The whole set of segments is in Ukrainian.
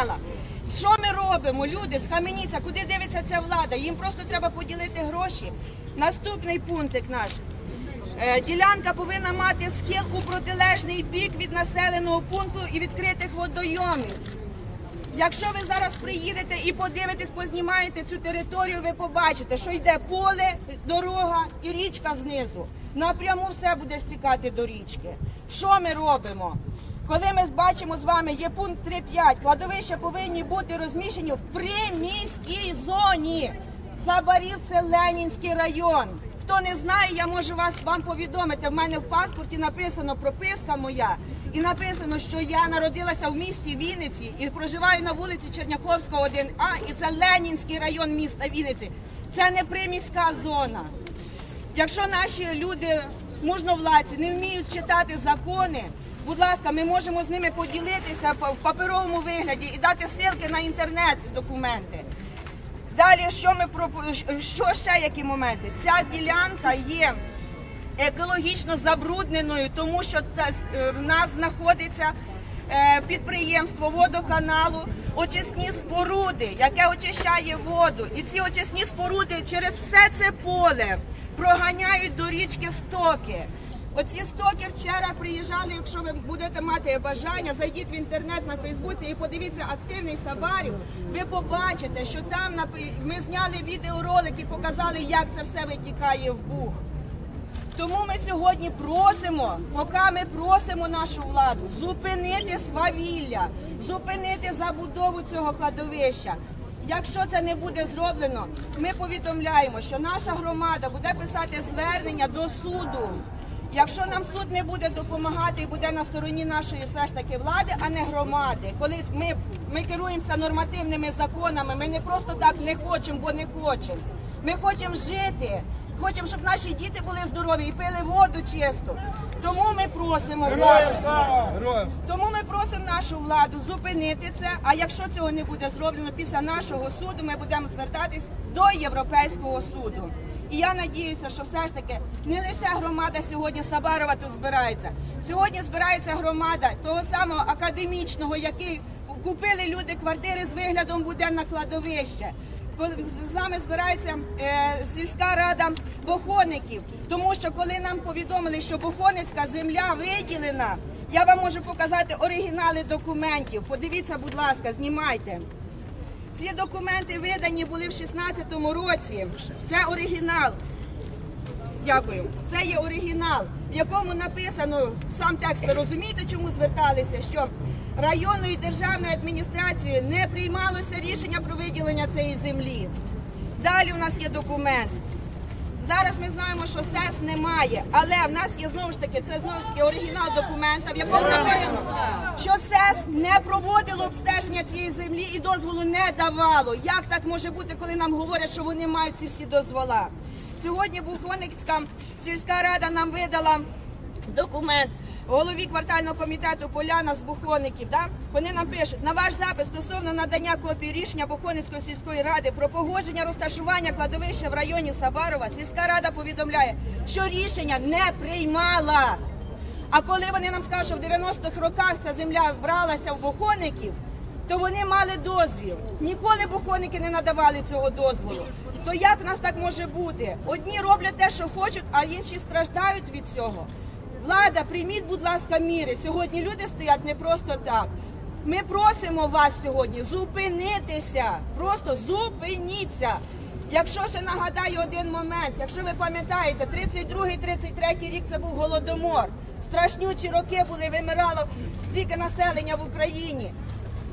села. Що ми робимо? Люди, схаменіться, куди дивиться ця влада? Їм просто треба поділити гроші. Наступний пунктик наш. Е, Ділянка повинна мати схил у протилежний бік від населеного пункту і відкритих водойомів. Якщо ви зараз приїдете і подивитесь, познімаєте цю територію, ви побачите, що йде поле, дорога і річка знизу. Напряму все буде стікати до річки. Що ми робимо? Коли ми бачимо з вами, є пункт 3.5, кладовища повинні бути розміщені в приміській зоні. Забарів це Ленінський район. Хто не знає, я можу вас вам повідомити. В мене в паспорті написано прописка моя, і написано, що я народилася в місті Вінниці і проживаю на вулиці Черняховського 1А, і це Ленінський район міста Вінниці. Це не приміська зона. Якщо наші люди мужновладці не вміють читати закони, будь ласка, ми можемо з ними поділитися в паперовому вигляді і дати ссылки на інтернет документи. Далі, що ми пропо- що ще які моменти? Ця ділянка є екологічно забрудненою, тому що е, в нас знаходиться е, підприємство водоканалу, очисні споруди, яке очищає воду. І ці очисні споруди через все це поле проганяють до річки стоки. Оці стоки вчора приїжджали. Якщо ви будете мати бажання, зайдіть в інтернет на Фейсбуці і подивіться активний Сабарів. Ви побачите, що там ми зняли відеоролик і показали, як це все витікає в Буг. Тому ми сьогодні просимо, поки ми просимо нашу владу зупинити свавілля, зупинити забудову цього кладовища. Якщо це не буде зроблено, ми повідомляємо, що наша громада буде писати звернення до суду. Якщо нам суд не буде допомагати і буде на стороні нашої все ж таки влади, а не громади, коли ми, ми керуємося нормативними законами, ми не просто так не хочемо, бо не хочемо. Ми хочемо жити, хочемо, щоб наші діти були здорові і пили воду чисту. Тому ми просимо владу. Тому ми просимо нашу владу зупинити це. А якщо цього не буде зроблено після нашого суду, ми будемо звертатись до Європейського суду. І я надіюся, що все ж таки не лише громада сьогодні Сабарова тут збирається. Сьогодні збирається громада того самого академічного, який купили люди квартири з виглядом буденне кладовище. Коли з нами збирається е, сільська рада Бохоників, тому що коли нам повідомили, що Бохоницька земля виділена, я вам можу показати оригінали документів. Подивіться, будь ласка, знімайте. Ці документи видані були в 16-му році. Це оригінал. Дякую. Це є оригінал, в якому написано сам текст. Розумієте, чому зверталися? Що районною державною адміністрацією не приймалося рішення про виділення цієї землі. Далі у нас є документ. Зараз ми знаємо, що СЕС немає, але в нас є знову ж таки це знову ж таки оригінал документа, в якому написано, що СЕС не проводило обстеження цієї землі і дозволу не давало. Як так може бути, коли нам говорять, що вони мають ці всі дозвола? Сьогодні Бухоницька сільська рада нам видала документ голові квартального комітету Поляна з Бухоників. Да? Вони нам пишуть на ваш запит стосовно надання копії рішення Бухоницької сільської ради про погодження розташування кладовища в районі Сабарова. Сільська рада повідомляє, що рішення не приймала. А коли вони нам скажуть, що в 90-х роках ця земля бралася в Бухоників, то вони мали дозвіл. Ніколи бухоники не надавали цього дозволу. То як в нас так може бути? Одні роблять те, що хочуть, а інші страждають від цього. Влада, прийміть, будь ласка, міри. Сьогодні люди стоять не просто так. Ми просимо вас сьогодні зупинитися. Просто зупиніться. Якщо ще нагадаю один момент, якщо ви пам'ятаєте, 32-33 рік це був голодомор. Страшнючі роки були, вимирало стільки населення в Україні.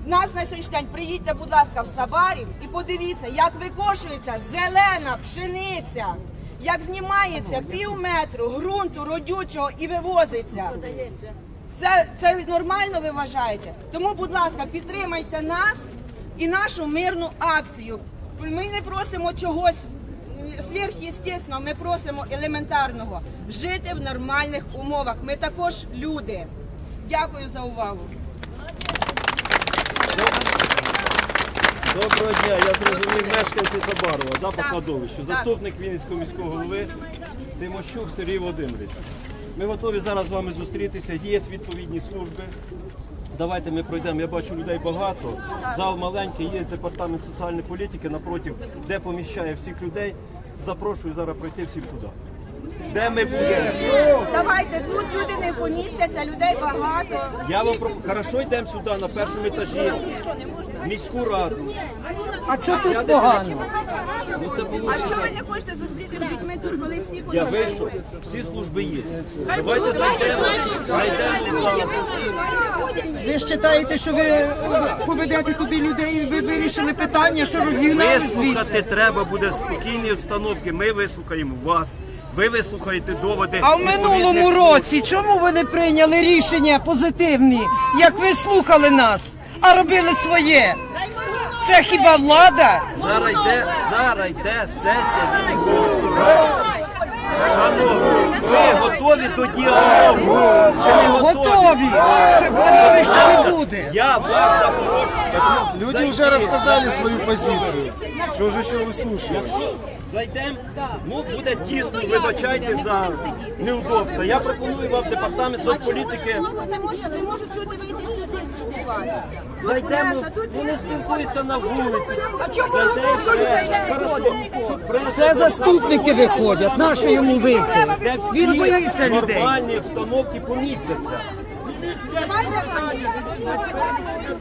Нас на сьогоднішній день приїдьте, будь ласка, в Сабарів і подивіться, як викошується зелена пшениця, як знімається пів метру ґрунту родючого і вивозиться. Це, це нормально ви вважаєте? Тому, будь ласка, підтримайте нас і нашу мирну акцію. Ми не просимо чогось сверхъестественного, ми просимо елементарного жити в нормальних умовах. Ми також люди. Дякую за увагу. Доброго дня, я зрозумів мешканці Сабарова, да, по кладовищу. Заступник Вінницького міського голови Тимощук Сергій Володимирович. Ми готові зараз з вами зустрітися. Є відповідні служби. давайте ми пройдемо. Я бачу людей багато. Зал маленький, є департамент соціальної політики напротив, де поміщає всіх людей. Запрошую зараз пройти всіх туди. Де ми будемо? Давайте, тут люди не помістяться, людей багато. Я вам про хорошо йдемо сюди на першому етажі. Міську раду. А що тут погано? Ну це. А що ви не хочете зустріти з людьми тут, коли всі Я вийшов, всі служби є. Давайте зайдемо. Ви вважаєте, що ви поведете туди людей і ви вирішили питання, що розігнали звідси? Вислухати треба буде спокійні обстановки. Ми вислухаємо вас. Ви вислухаєте доводи. А в відповідних минулому служб. році чому ви не прийняли рішення позитивні, як ви слухали нас, а робили своє? Це хіба влада? Зараз йде, зараз йде сесія Шановні, ви готові до діалогу? Чи не Готові, готові, що не буде. Я вас запрошую. Люди уже рассказали свою позицию. Что же еще выслушивать? Зайдемо, ну буде тісно, вибачайте за неудобство. Я пропоную вам департамент соцполітики. Не може, не можуть люди вийти сюди спілкуватися. Зайдемо, вони спілкуються на вулиці. А чому ви до людей не Хорошо. ходите? Це заступники виходять, нащо йому вийти? Він боїться людей. нормальні обстановки помістяться.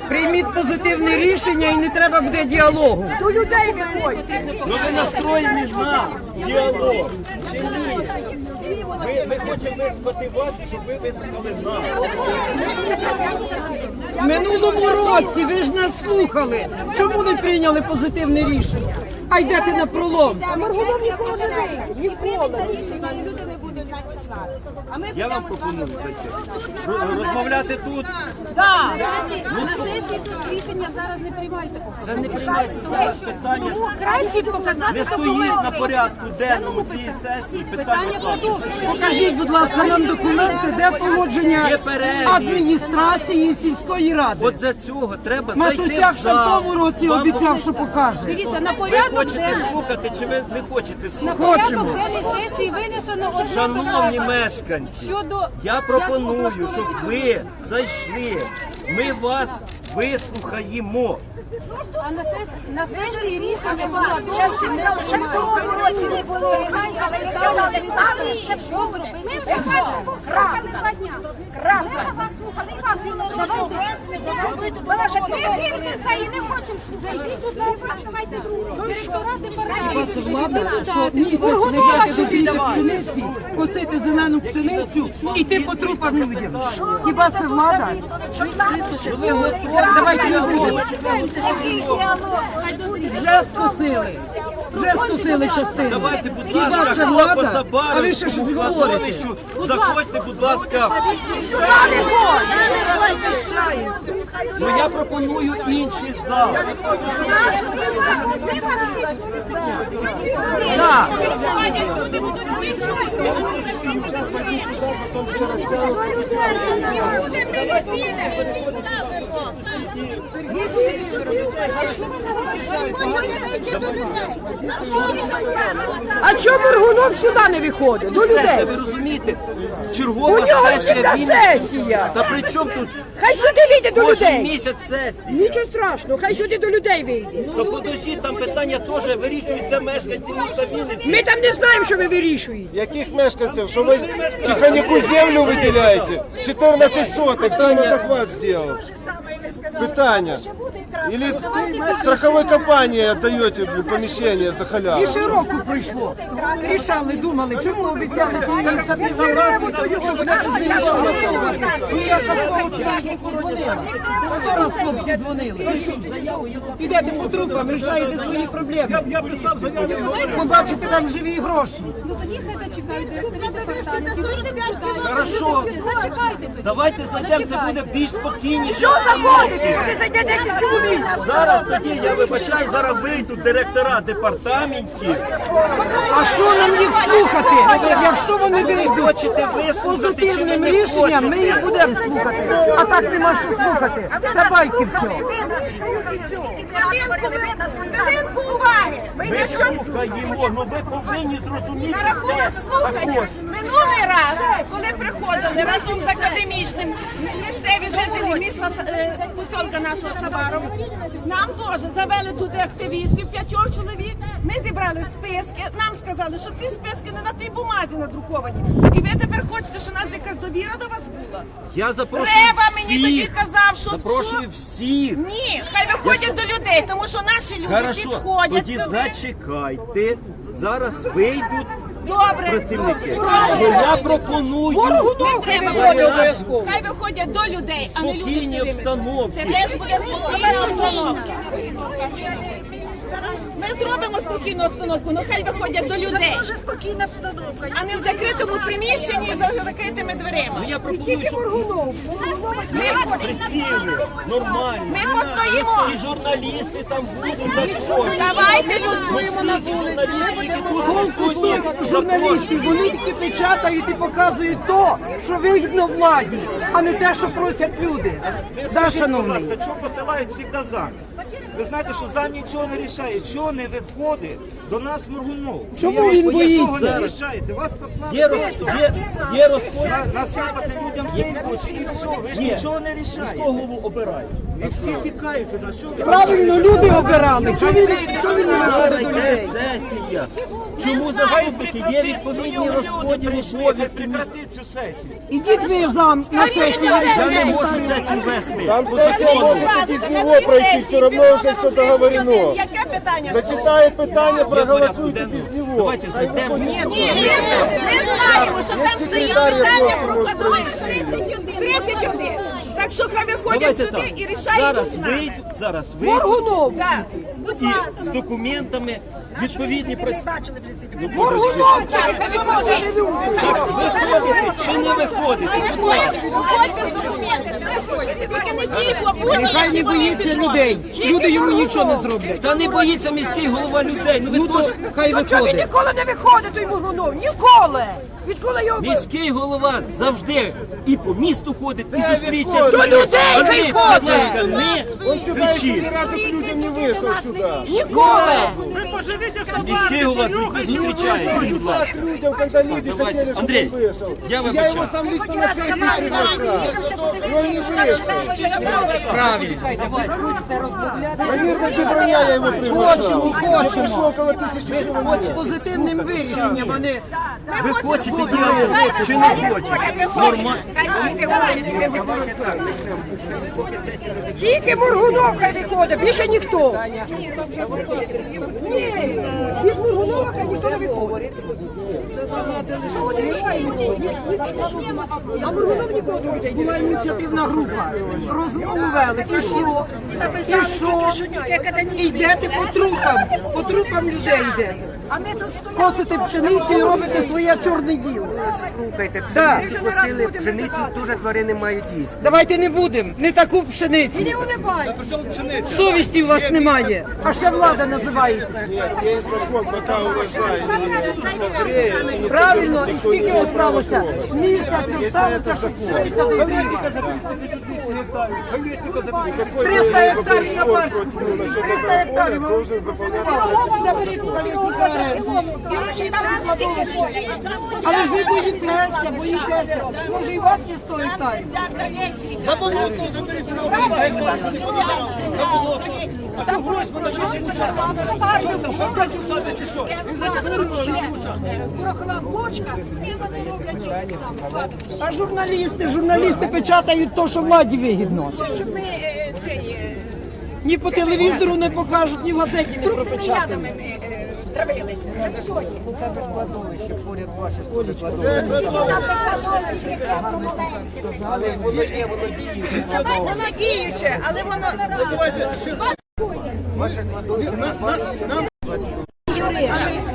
Прийміть позитивне рішення і не треба буде діалогу. До людей виходьте. Ну ви настроєні на діалог. Чи ні? Ми, ми хочемо вислухати вас, щоб ви вислухали нас. В минулому році ви ж нас слухали. Чому не прийняли позитивне рішення? А йдете на пролом. А Моргунов ніколи. І прийметься рішення, і люди не будуть like знати. А ми Я вам будемо з вами пропоную зайти. Розмовляти тут. На сесії тут рішення зараз не приймається. Це не приймається зараз питання. Тому краще показати Не стоїть на порядку денному цієї сесії питання. Покажіть, будь ласка, нам документи, де погодження перелік. адміністрації сільської ради. От за цього треба зайти Матусяк в ще в зал. тому році Вам обіцяв, що покаже. Дивіться, на Ви порядок хочете денний слухати чи ви не хочете на слухати? порядок Хочемо. денний сесії винесено одне Шановні питання. мешканці, я пропоную, щоб ви зайшли. Ми вас вислухаємо. А на сесії, на сесії рішення було зовсім не приймається. Не було приймається, ви сказали, що ви робите? Ми вже вас слухали два дня. Ми вже вас слухали і вас слухали. Давайте. Ми жінки це і не хочемо слухати. Зайдіть, будь ласка, ставайте другу. Директора департаменту, депутати. не що пшениці, косити зелену пшеницю і йти по трупам людям. Хіба це влада? Ну? Давайте не будемо. Вже скосили. Вже скосили частину. Давайте, будь Хіба ласка, це хто влада? А ви ще щось говорите? Заходьте, будь ласка. Ну я пропоную інший зал. Так. А чому Моргунов сюди не виходить? До людей. ви розумієте? У Чергова нього сесія всегда сесія. Та при чому тут Хай сюди вийде до кожен людей. місяць сесії? Нічого страшного, хай сюди до людей вийде. То подожди, там питання теж вирішуються мешканці міста Вінниці. Ми там не знаємо, що ви вирішуєте. Яких мешканцев? Что вы тихоняку землю выделяете? 14 соток, кто захват сделал? Питание. Или страховой компании отдаете блин, помещение за халяву? І ще року пройшло. Рішали, думали, чому обіцяли ті ініціативи щоб вона подзвонила. Сто раз хлопці дзвонили. Ідете по трупам, рішаєте свої проблеми. Побачите там живі гроші. Тоді хай зачекають. Хорошо. Зачекайте тоді. Давайте зайдемо, це буде більш спокійніше. Що заходите? Сюди зайде 10 чоловік. Зараз тоді я вибачаю, зараз вийдуть директора департаментів. А що нам їх слухати? Якщо вони вийдуть Хочете вислухати чи ви позитивним не рішенням, ми хочете? їх будемо слухати. А так нема що слухати. Це байки все. Хвилинку уваги! Ми слухаємо, ну ви повинні зрозуміти Це слухання. Минулий раз, коли приходили разом з академічним місцеві жителі міста е, поселка нашого Сабарова, нам теж завели туди активістів, п'ятьох чоловік. Ми зібрали списки. Нам сказали, що ці списки не на тій бумазі надруковані. І ви тепер хочете, що у нас якась довіра до вас була? Я запрошую Треба мені тоді казав, що запрошую всіх. Ні, хай виходять до людей, тому що наші люди Хорошо, підходять. тоді сюди. зачекайте. Зараз вийдуть Добре. працівники. Добре. Але я пропоную виходить обов'язково. Хай виходять до людей, а не люди спокійні время. Це теж буде спокійна обстановка. Ми зробимо спокійну обстановку, ну хай виходять до людей. Дуже спокійна обстановка. А не в закритому приміщенні за закритими дверима. Ну я пропоную, щоб Ми присіли нормально. Ми постоїмо. І журналісти там будуть. Давайте люструємо на вулиці. журналісти, які тут журналістів, вони тільки печатають і показують то, що вигідно владі, а не те, що просять люди. Да, шановний. ласка, чого посилають завжди зам? Ви знаєте, що зам нічого не рішає, чого не виходить до нас Моргунов. Чому він боїться? не рішаєте? Вас послали Є, роз, є, є розподіл. насипати людям пеньку і все, ви ж нічого не рішаєте. Голову обирають. І всі тікають від нас. Що ви Правильно, люди обирали. Чому він не говорить до людей? сесія. Чому заступники? Є відповідні розподіл прийшли, обов'язків. прекратіть цю сесію. Ідіть ви зам на сесію. Я не можу сесію вести. Там закону. може без него пройти, все равно уже все договорено. Яке питання? Зачитает питание, проголосуйте без него. Давайте виходить. Ні, ми, знаємо, що там стоїть питання про кладовище. 31. Так що хай виходять Давайте сюди так. і рішають Зараз тут нас. вийдуть, зараз вийдуть Моргунов. Так. і з документами відповідні працівники. Виходять. Виходите чи не виходите? Будь. Виходьте з документами. Тільки не ті. Нехай не боїться людей. Люди йому нічого не зроблять. Та не боїться міський голова людей. Ну ви теж Хай Чого він ніколи не виходить, той Моргунов? Ніколи! Відколи його міський голова завжди і по місту ходить, і зустрічається. виходить. До людей виходить. Будь ласка, не кричіть. ни разу к людям не вышел сюда. ніколи! Міський голова з людьми зустрічається, будь Так ласка. людям, когда люди Давайте. хотели, чтобы Андрей, он вышел. я Я вибачаю. его сам лично на сессию приглашал. Но он не вышел. На мирное собрание я его приглашал. Хочемо, Я хочемо. пришло около тысячи человек. Позитивним вирішенням, а не Ви хочете діалогу чи не хочете? Нормально. Тільки Моргунов хай виходить, більше ніхто. Ні, Мургунова хай ніхто не виходить. А Мургунов нікого не людей була ініціативна група. Розмову вели. І що? І що? Йдете по трупам. По трупам людей йдете. А ми тут стоїмо. Косите пшеницю і робите своє чорне діло. Слухайте, Да. пшеницю косили, пшеницю дуже тварини мають їсти. Давайте не будемо. Не таку пшеницю. Совісті у вас немає. А ще влада називається. Есть закон, пока уважаем. Правильно, і скільки осталося? Місяць осталося, щоб пшениця вибрати. 300 гектарів на парку. 300 гектарів. Должен Але ж ви боїтеся, боїтеся. Може і вас є 100 гектарів? Роблять їх саме. А журналісти, журналісти печатають то, що владі вигідно. Ні по телевізору не покажуть, ні в газеті не пропечатають. Ядами ми е, травилися. Вже все є. Воно діюче, але воно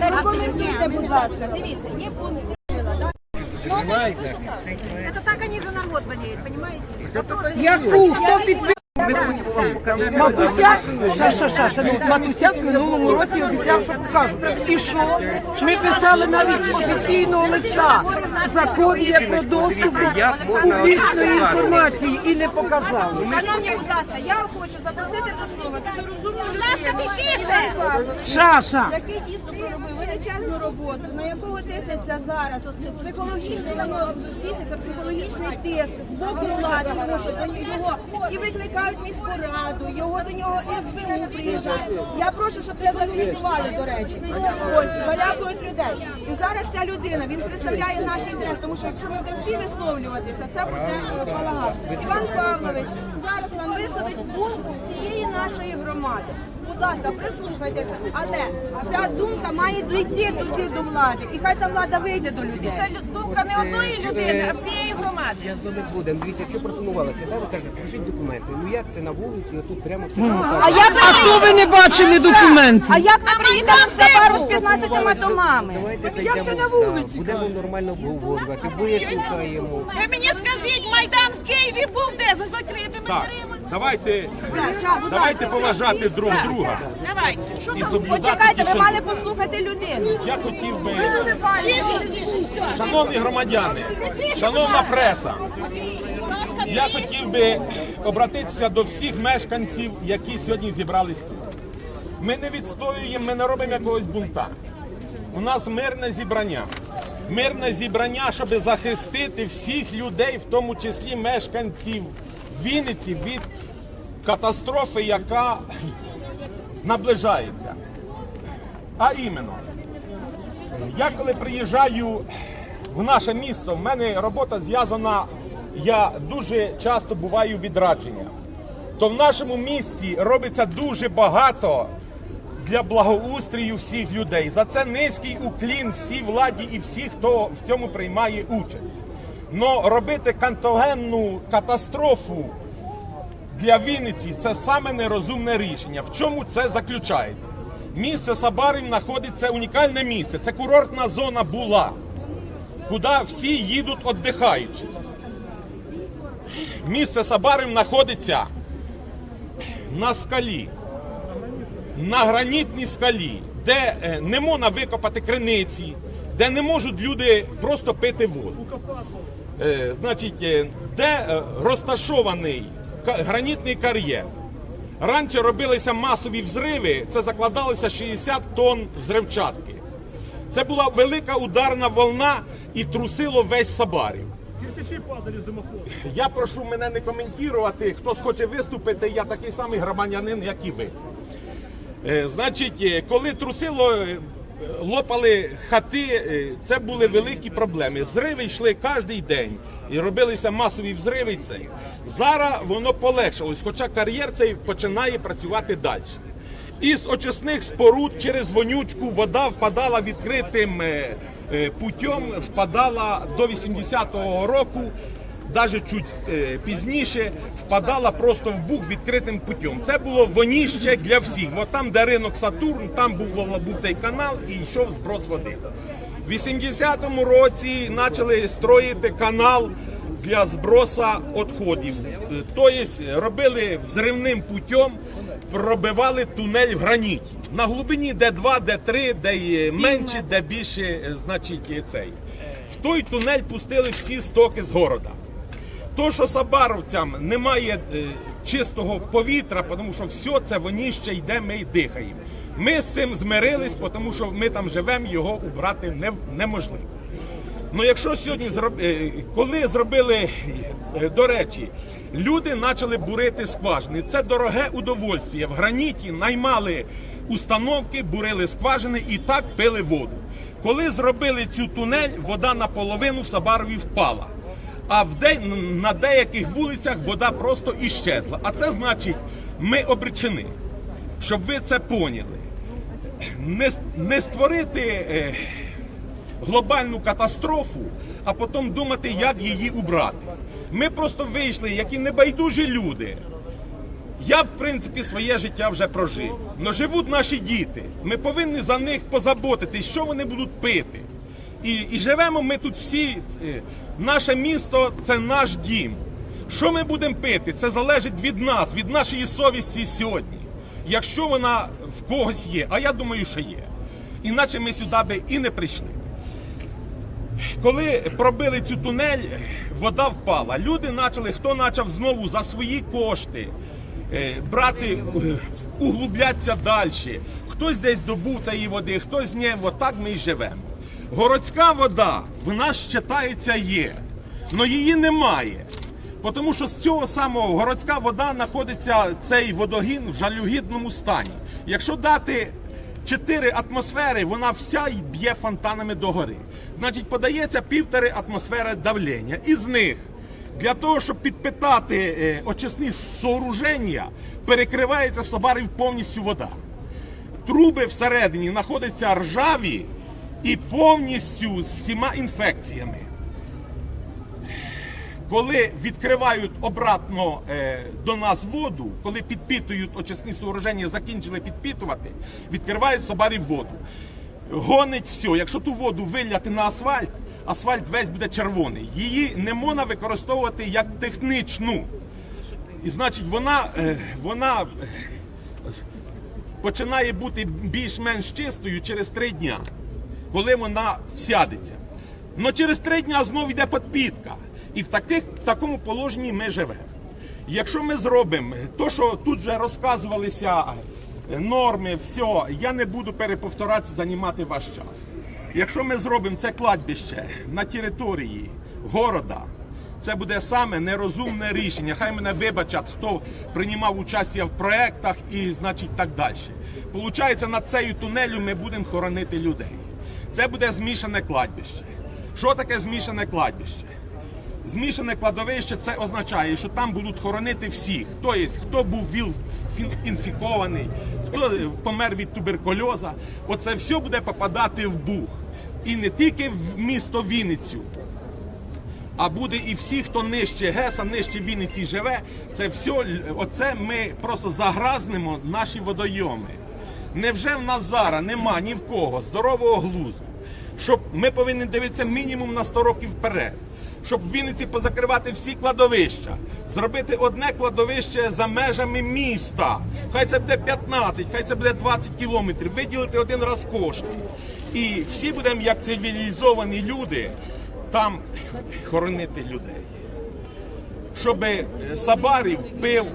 Рекомендуйте, будь ласка. Дивіться, є пункт. Это так они за народ болеют, понимаете? Яку? Хто підписав? Матуся, ша, ша, ша, ша, ну, Матуся в минулому році обіцяв, що покажуть. І що? Ми писали навіть офіційного листа. Закон є про доступ до публічної інформації і не показали. Шановні, будь ласка, я хочу запросити до слова дуже розумну Будь ласка, тихіше! Ша, ша. який дійсно проробив величезну роботу, на якого тиснеться зараз от психологічний на нього здійснюється психологічний тиск з боку влади, тому що до його і викликають міську раду, його до нього СБУ приїжджає. Я прошу, щоб це зафіксували, до речі. Ось залякують людей. І зараз ця людина він представляє наш інтерес, тому що якщо ми будемо всі висловлюватися, це буде балаган. Іван Павлович зараз вам висловить думку всієї нашої громади. Будь ласка, прислухайтеся, але ця думка має дійти туди до влади, і хай ця влада вийде до людей. Це думка не одної людини, а всієї громади. Я не згоден. Дивіться, якщо пропонувалося, да, ви кажете, покажіть документи. Ну як це на вулиці, отут прямо все А як А хто ви не бачили документи? а як ми приїхали в Сабару з 15 домами? Давайте зайдемо в зал, будемо нормально обговорювати, бо я слухаємо. Ви мені скажіть, Майдан в Києві був де за закритими дверима? Давайте, давайте поважати друг друга Давайте. і Почекайте, ви мали послухати людину. Я хотів би, шановні громадяни, шановна преса, я хотів би обратитися до всіх мешканців, які сьогодні зібрались тут. Ми не відстоюємо, ми не робимо якогось бунта. У нас мирне зібрання. Мирне зібрання, щоб захистити всіх людей, в тому числі мешканців Вінниці, від катастрофи, яка наближається. А іменно, я коли приїжджаю в наше місто, в мене робота зв'язана, я дуже часто буваю відрадження. То в нашому місті робиться дуже багато для благоустрію всіх людей. За це низький уклін всій владі і всіх, хто в цьому приймає участь. Но робити кантогенну катастрофу для Вінниці це саме нерозумне рішення. В чому це заключається? Місце Сабарів знаходиться унікальне місце. Це курортна зона була, куди всі їдуть віддихаючи. Місце Сабарів знаходиться на скалі, на гранітній скалі, де е, не можна викопати криниці, де не можуть люди просто пити воду. Е, значить, е, де е, розташований гранітний кар'єр. Раніше робилися масові взриви, це закладалося 60 тонн взривчатки. Це була велика ударна волна і трусило весь Сабарів. Я прошу мене не коментувати. Хто схоче виступити, я такий самий громадянин, як і ви. Значить, коли трусило, лопали хати, е, це були великі проблеми. Взриви йшли кожен день і робилися масові взриви. Цей. Зараз воно полегшилось, хоча кар'єр цей починає працювати далі. Із очисних споруд через вонючку вода впадала відкритим е, е, путем, впадала до 80-го року навіть чуть е, пізніше впадала просто в бук відкритим путем. Це було воніще для всіх. От там, де ринок Сатурн, там був, був цей канал і йшов зброс води. В 80-му році почали строїти канал для зброса відходів. Е, Тобто робили взривним путем, пробивали тунель в граніті. На глибині де 2, де 3, де менше, де більше, е, значить, цей. В той тунель пустили всі стоки з города. То, що сабаровцям немає е, чистого повітря, тому що все це воніще йде, ми й дихаємо. Ми з цим змирились, тому що ми там живемо, його убрати неможливо. Ну якщо сьогодні е, коли зробили, е, до речі, люди почали бурити скважини. Це дороге удовольствие. В граніті наймали установки, бурили скважини і так пили воду. Коли зробили цю тунель, вода наполовину в Сабарові впала. А в де... на деяких вулицях вода просто іщезла. А це значить, ми обречені. Щоб ви це поняли. Не, не створити. Е глобальну катастрофу, а потім думати, як її убрати. Ми просто вийшли, які небайдужі люди. Я, в принципі, своє життя вже прожив. Но живуть наші діти. Ми повинні за них позаботитись, що вони будуть пити. І, і живемо ми тут всі. е, Наше місто це наш дім. Що ми будемо пити? Це залежить від нас, від нашої совісті сьогодні. Якщо вона в когось є, а я думаю, що є. Іначе ми сюди би і не прийшли. Коли пробили цю тунель, вода впала. Люди почали, хто почав знову за свої кошти е, брати, углублятися далі. Хтось десь добув цієї води, хтось з ні, отак ми і живемо. Городська вода в нас вважається є, але її немає. Тому що з цього самого городська вода знаходиться цей водогін в жалюгідному стані. Якщо дати 4 атмосфери, вона вся й б'є фонтанами догори. Значить, подається півтори атмосфери давлення. Із них для того, щоб підпитати е, очисні сооруження, перекривається в Сабарів повністю вода. Труби всередині знаходяться ржаві і повністю з всіма інфекціями. Коли відкривають обратно е, до нас воду, коли підпитують очисні сооруження, закінчили підпитувати, відкривають собарів воду. Гонить все. Якщо ту воду виляти на асфальт, асфальт весь буде червоний. Її не можна використовувати як технічну. І значить, вона, е, вона е, починає бути більш-менш чистою через три дня, коли вона всядеться. Но через три дня знову йде підпітка. І в таких, в такому положенні ми живемо. Якщо ми зробимо то, що тут вже розказувалися е, норми, все, я не буду переповторатися, займати ваш час. Якщо ми зробимо це кладбище на території города, це буде саме нерозумне рішення. Хай мене вибачать, хто приймав участь в проектах і значить так далі. Получається, над цією тунелю ми будемо хоронити людей. Це буде змішане кладбище. Що таке змішане кладбище? Змішане кладовище це означає, що там будуть хоронити всіх. Тобто, хто був віл інфікований, хто е, помер від туберкульоза. Оце все буде попадати в Буг. І не тільки в місто Вінницю, а буде і всі, хто нижче Геса, нижче Вінниці живе. Це все, оце ми просто загразнемо наші водойоми. Невже в нас зараз нема ні в кого здорового глузду? Щоб ми повинні дивитися мінімум на 100 років вперед. Щоб в Вінниці позакривати всі кладовища, зробити одне кладовище за межами міста. Хай це буде 15, хай це буде 20 кілометрів, виділити один раз кошти. І всі будемо, як цивілізовані люди, там хоронити людей. Щоб Сабарів пив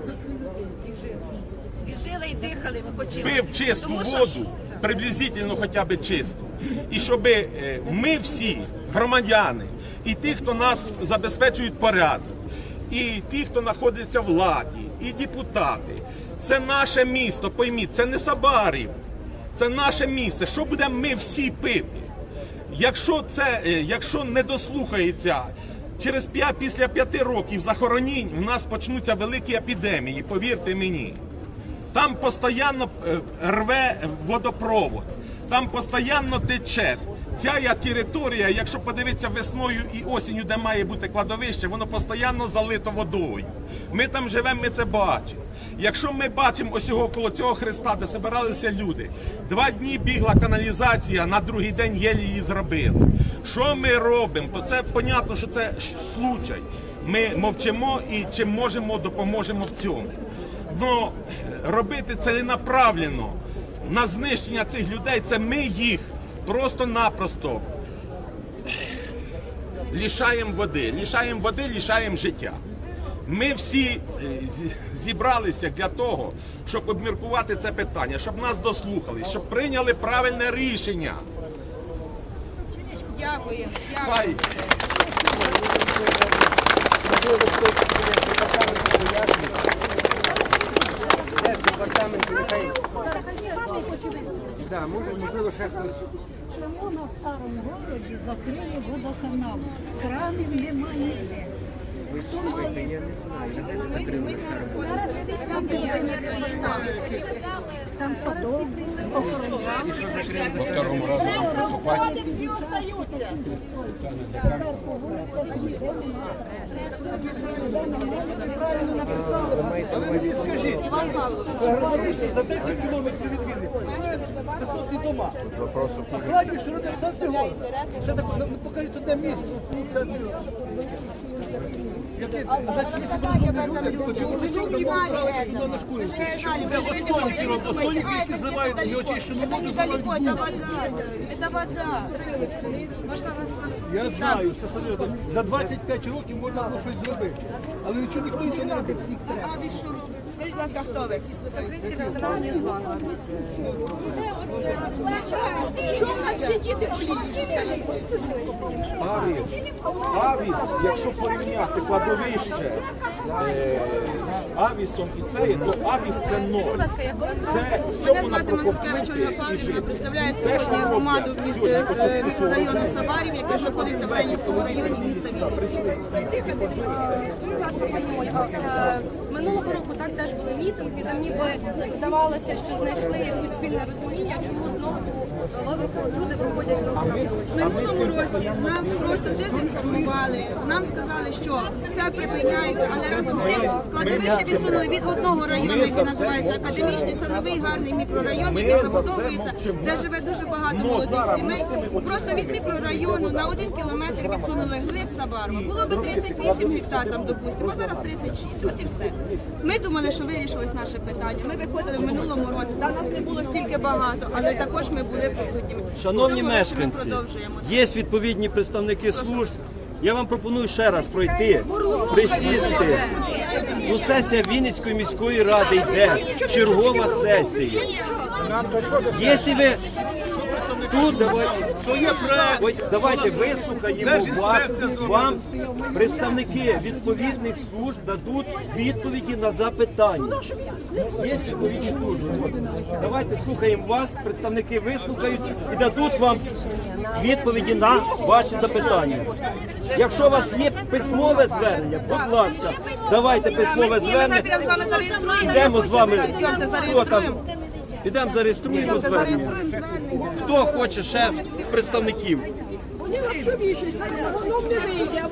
І дихали, ми хотіли. пив чисту Тому що воду, приблизительно хоча б чисту. І щоб е, ми всі, громадяни, і ті, хто нас забезпечують порядок, і ті, хто знаходиться в владі, і депутати, це наше місто, пойміть, це не Сабарів, це наше місце. Що будемо ми всі пити? Якщо це, е, якщо не дослухається, через 5, після п'яти років захоронінь в нас почнуться великі епідемії, повірте мені. Там постійно е, рве водопровод, там постійно тече. Ця територія, якщо подивитися весною і осінню, де має бути кладовище, воно постійно залито водою. Ми там живемо, ми це бачимо. Якщо ми бачимо ось його коло цього хреста, де збиралися люди, два дні бігла каналізація, на другий день єлі її зробили. Що ми робимо? То це понятно, що це случай. Ми мовчимо і чим можемо, допоможемо в цьому. Ну, робити ціленаправленно на знищення цих людей, це ми їх просто-напросто лишаємо води, лишаємо води, лишаємо життя. Ми всі е, зібралися для того, щоб обміркувати це питання, щоб нас дослухались, щоб прийняли правильне рішення. Дякую. Дякую. Хай Це департамент, нехай. Да, може, можливо, ще хтось. Чому на старому городі закрили водоканал? Кранів немає. Ви слухайте, я не знаю. Де це закрили на старому? Там садок, охороняли. І що закрили? Роботи всі остаються. Ви маєте на Скажіть, за 10 кілометрів від Вінниці. Висотні дома. Кладбище, люди в центрі города. Ще так, ну, покажіть одне місце. в центрі города. Вы же не знали этого. Вы же не знали. Вы же не помните, вы думаете, а, это где-то далеко. Это недалеко, это вода. Это вода. Можно вас Я знаю, що серйозно, за 25 років можна було щось зробити. Але нічого ніхто нічого не робить. А ви що робите? Скажіть, будь ласка, хто ви? Український телеканал Ньюзван. В нас всі діти боліють? Скажіть. Авіс, авіс, якщо порівняти кладовище е, з авісом і це, то авіс це ноль. Це Мене всьому на звати Москвича Ольга Павлівна, я представляю сьогодні громаду міст- е, мікрорайону Саварів, яке знаходиться в Ленінському районі міста Вінниці. Скажіть, будь ласка, пані Ольга, е, минулого року так теж були мітинги, там ніби здавалося, що знайшли якесь спільне розуміння, чому знову люди виходять на вулицю. В минулому році нас просто дезінформували. Нам сказали, що все припиняється, але разом з тим кладовище відсунули від одного району, який називається академічний. Це новий гарний мікрорайон, який забудовується, де живе дуже багато молодих сімей. Просто від мікрорайону на один кілометр відсунули глиб Сабарова. Було би 38 гектар там, допустимо, а зараз 36. От і все. Ми думали, що вирішилось наше питання. Ми виходили в минулому році. Та нас не було стільки багато, але також ми були присутніми. Шановні ми мешканці, продовжуємо. є відповідні представники служб. Я вам пропоную ще раз пройти, присісти. Ну, сесія Вінницької міської ради йде. Чергова сесія. Якщо ви тут давайте, Ой, давайте вислухаємо вас. Вам представники відповідних служб дадуть відповіді на запитання. Є відповідні служби. Давайте слухаємо вас, представники вислухають і дадуть вам відповіді на ваші запитання. Якщо у вас є письмове звернення, будь ласка, давайте письмове звернення. підемо з вами зареєструємо. Йдемо з вами. Хто там? Підемо зареєструємо звернення. Хто хоче ще з представників? Я